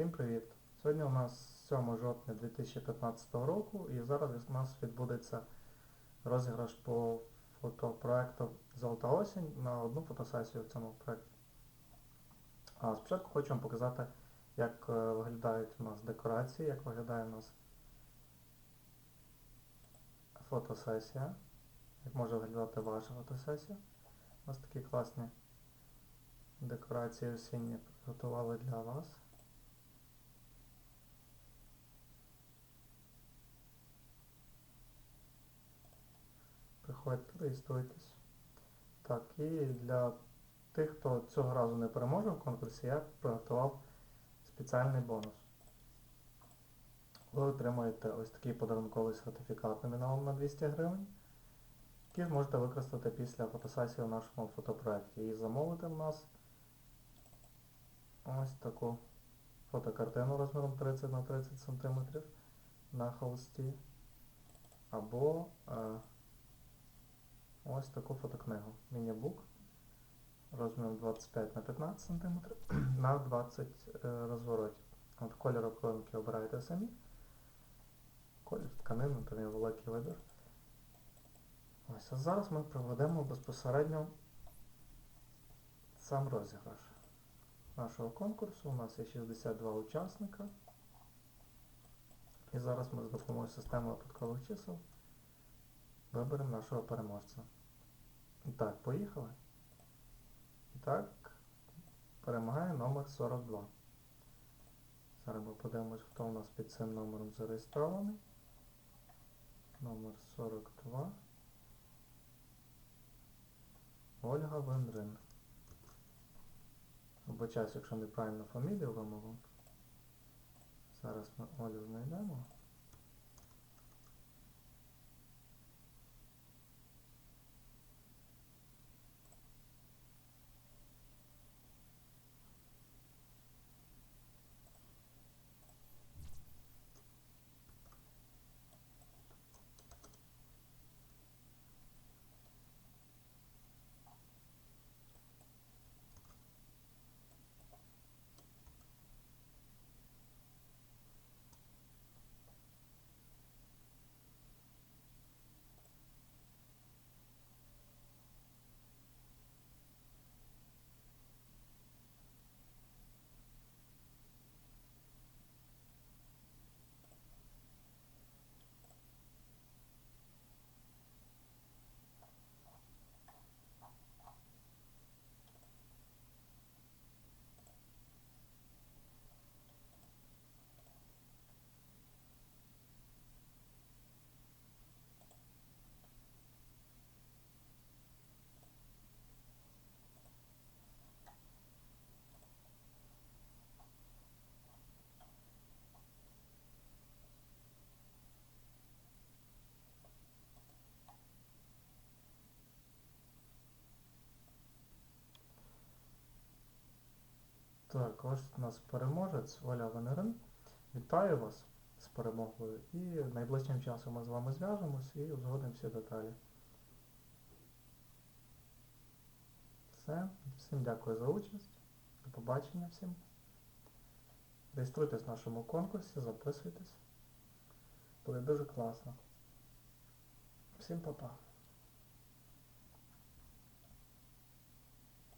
Всім привіт! Сьогодні у нас 7 жовтня 2015 року і зараз у нас відбудеться розіграш по фотопроекту Золота осінь на одну фотосесію в цьому проєкті. А спочатку хочу вам показати, як е, виглядають у нас декорації, як виглядає у нас фотосесія, як може виглядати ваша фотосесія. У нас такі класні декорації осінні підготували для вас. Приходьте, реєструйтесь. Так, і для тих, хто цього разу не переможе в конкурсі, я приготував спеціальний бонус. Ви отримаєте ось такий подарунковий сертифікат номіналом на 200 гривень, який зможете використати після фотосесії в нашому фотопроекті. І замовити в нас ось таку фотокартину розміром 30 на 30 см на холсті. Або е, ось таку фотокнигу. Міні-бук розміром 25 на 15 см на 20 е, розворотів. От кольор обкладинки обираєте самі. Колір тканини, там є великий вибір. Ось, а зараз ми проведемо безпосередньо сам розіграш нашого конкурсу. У нас є 62 учасника. І зараз ми з допомогою системи випадкових чисел виберемо нашого переможця. Так, поїхали. І так, перемагає номер 42. Зараз ми подивимось, хто у нас під цим номером зареєстрований. Номер 42. Ольга Венрин. Вибачаюсь, якщо неправильно фамілію вимовив. Зараз ми Олю знайдемо. Так, ось у нас переможець Оля Венерин. Вітаю вас з перемогою. І найближчим часом ми з вами зв'яжемось і узгодимо всі деталі. Все. Всім дякую за участь. До побачення всім. Реєструйтесь в нашому конкурсі, записуйтесь. Буде дуже класно. Всім па-па.